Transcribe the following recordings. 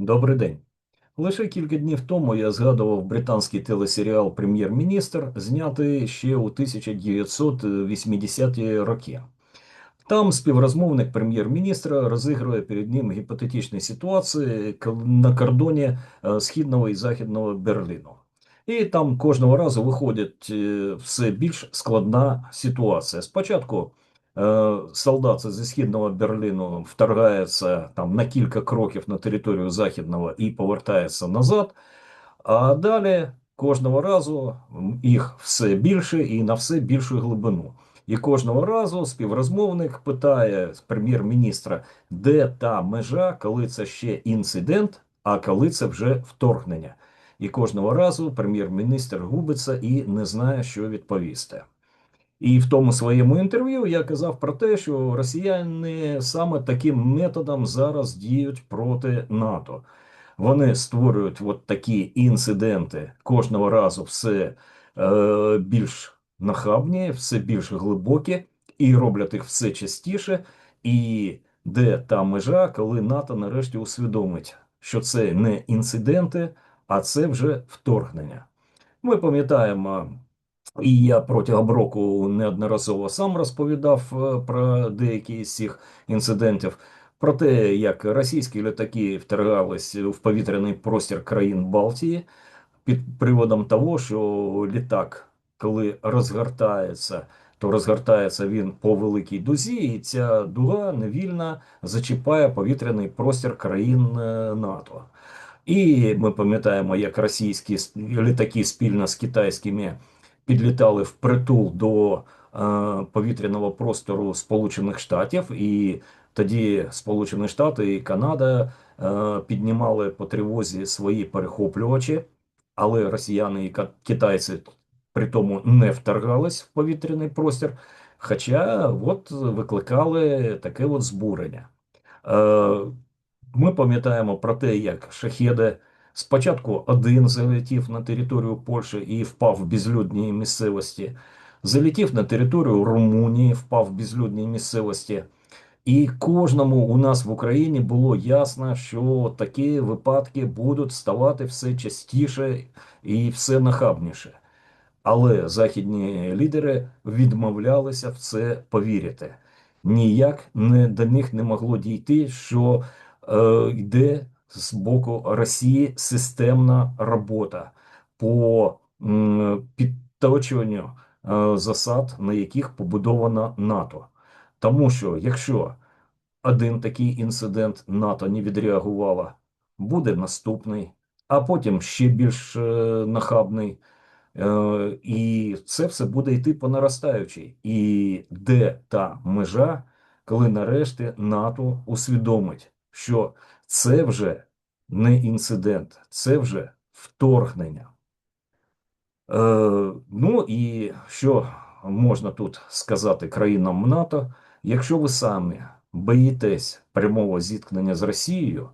Добрий день. Лише кілька днів тому я згадував британський телесеріал Прем'єр-міністр, знятий ще у 1980-ті роки. Там співрозмовник прем'єр-міністра розігрує перед ним гіпотетичні ситуації на кордоні е, східного і західного Берліну. І там кожного разу виходить е, все більш складна ситуація. Спочатку солдат зі східного Берліну вторгається там на кілька кроків на територію західного і повертається назад. А далі кожного разу їх все більше і на все більшу глибину. І кожного разу співрозмовник питає прем'єр-міністра, де та межа, коли це ще інцидент, а коли це вже вторгнення. І кожного разу прем'єр-міністр губиться і не знає, що відповісти. І в тому своєму інтерв'ю я казав про те, що росіяни саме таким методом зараз діють проти НАТО. Вони створюють от такі інциденти кожного разу все е, більш нахабні, все більш глибокі, і роблять їх все частіше. І де та межа, коли НАТО нарешті усвідомить, що це не інциденти, а це вже вторгнення. Ми пам'ятаємо, і я протягом року неодноразово сам розповідав е, про деякі з цих інцидентів, про те, як російські літаки вторгались в повітряний простір країн Балтії під приводом того, що літак, коли розгортається, то розгортається він по великій дузі, і ця дуга невільно зачіпає повітряний простір країн е, НАТО. І ми пам'ятаємо, як російські літаки спільно з китайськими підлітали впритул до е, повітряного простору Сполучених Штатів, і тоді Сполучені Штати і Канада е, піднімали по тривозі свої перехоплювачі, але росіяни і китайці при тому не вторгались в повітряний простір, хоча от викликали таке от збурення. Е, ми пам'ятаємо про те, як шахеди спочатку один залетів на територію Польщі і впав в безлюдній місцевості, залетів на територію Румунії, впав в безлюдній місцевості. І кожному у нас в Україні було ясно, що такі випадки будуть ставати все частіше і все нахабніше. Але західні лідери відмовлялися в це повірити. Ніяк не до них не могло дійти, що е, йде з боку Росії системна робота по підточуванню е, засад, на яких побудовано НАТО. Тому що якщо один такий інцидент НАТО не відреагувало, буде наступний, а потім ще більш е, нахабний. Е, І це все буде йти по наростаючій. І де та межа, коли нарешті НАТО усвідомить, що це вже не інцидент, це вже вторгнення. Е, ну і що можна тут сказати країнам НАТО? Якщо ви самі боїтесь прямого зіткнення з Росією,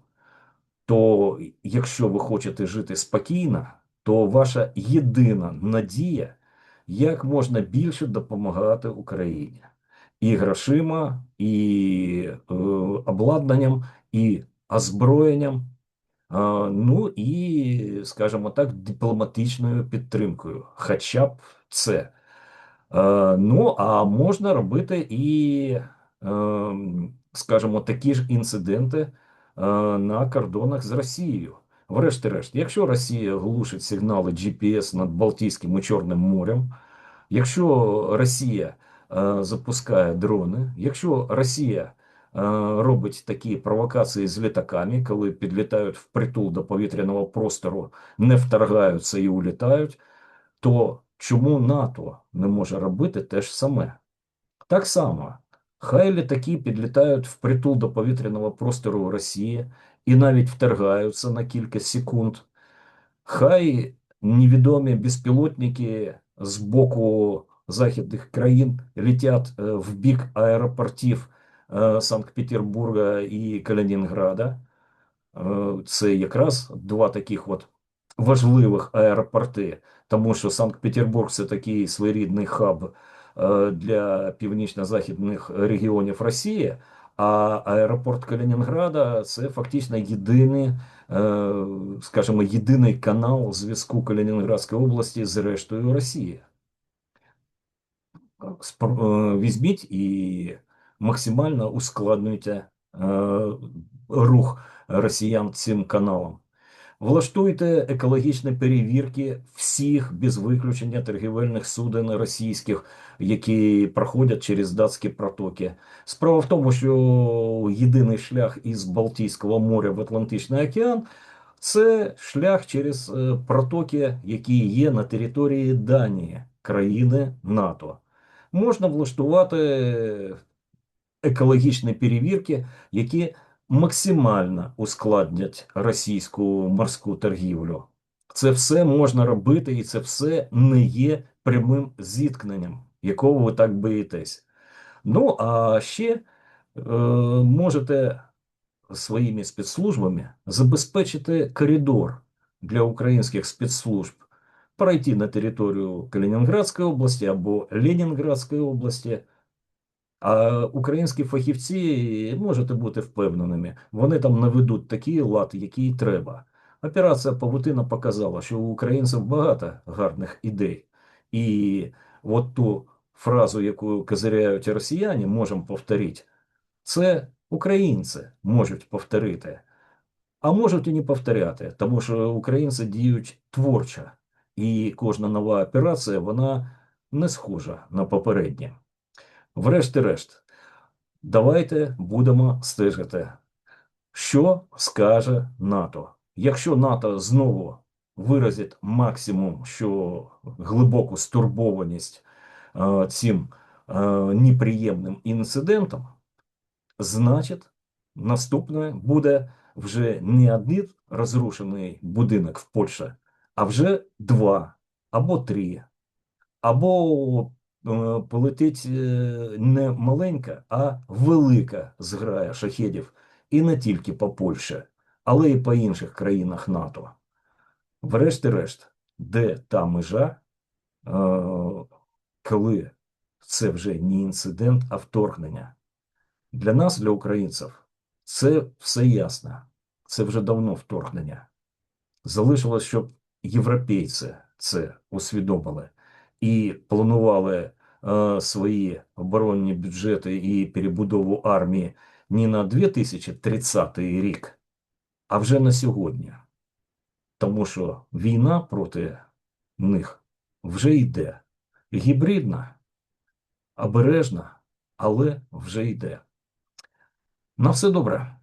то якщо ви хочете жити спокійно, то ваша єдина надія, як можна більше допомагати Україні і грошима, і е, обладнанням, і озброєнням, а, ну і, скажімо так, дипломатичною підтримкою, хоча б це. Е, Ну, а можна робити і, ем, скажімо, такі ж інциденти е, на кордонах з Росією. Врешті-решт, якщо Росія глушить сигнали GPS над Балтійським і Чорним морем, якщо Росія е, запускає дрони, якщо Росія е, робить такі провокації з літаками, коли підлітають впритул до повітряного простору, не вторгаються і улітають, то чому НАТО не може робити те ж саме? Так само, хай літаки підлітають впритул до повітряного простору Росії і навіть вторгаються на кілька секунд. Хай невідомі безпілотники з боку західних країн летять е, в бік аеропортів е, Санкт-Петербурга і Калінінграда. Е, Це якраз два таких от важливих аеропорти, тому що Санкт-Петербург це такий своєрідний хаб для північно-західних регіонів Росії, а аеропорт Калінінграда це фактично єдиний скажімо, єдиний канал зв'язку Калінінградської області з рештою Росії. Е, Візьміть і максимально ускладнюйте е, рух росіян цим каналом. Влаштуйте екологічні перевірки всіх без виключення торгівельних суден російських, які проходять через датські протоки. Справа в тому, що єдиний шлях із Балтійського моря в Атлантичний океан це шлях через е, протоки, які є на території Данії, країни НАТО. Можна влаштувати екологічні перевірки, які максимально ускладнять російську морську торгівлю. Це все можна робити, і це все не є прямим зіткненням, якого ви так боїтесь. Ну, а ще е, можете своїми спецслужбами забезпечити коридор для українських спецслужб пройти на територію Калінінградської області або Ленінградської області. А українські фахівці можете бути впевненими, вони там наведуть такий лад, який треба. Операція Павутина показала, що у українців багато гарних ідей. І от ту фразу, яку козиряють росіяни, можемо повторити, це українці можуть повторити, а можуть і не повторяти, тому що українці діють творчо, і кожна нова операція вона не схожа на попередні. Врешті-решт, давайте будемо стежити, що скаже НАТО. Якщо НАТО знову виразить максимум, що глибоку стурбованість е, цим е, неприємним інцидентом, значить, наступне буде вже не один розрушений будинок в Польщі, а вже два або три, або е, полетить е, не маленька, а велика зграя шахедів. І не тільки по Польщі, але й по інших країнах НАТО. Врешті-решт, де та межа, е, коли це вже не інцидент, а вторгнення. Для нас, для українців, це все ясно. Це вже давно вторгнення. Залишилось, щоб європейці це усвідомили і планували е, свої оборонні бюджети і перебудову армії не на 2030 рік, а вже на сьогодні. Тому що війна проти них вже йде. Гібридна, обережна, але вже йде. На все добре.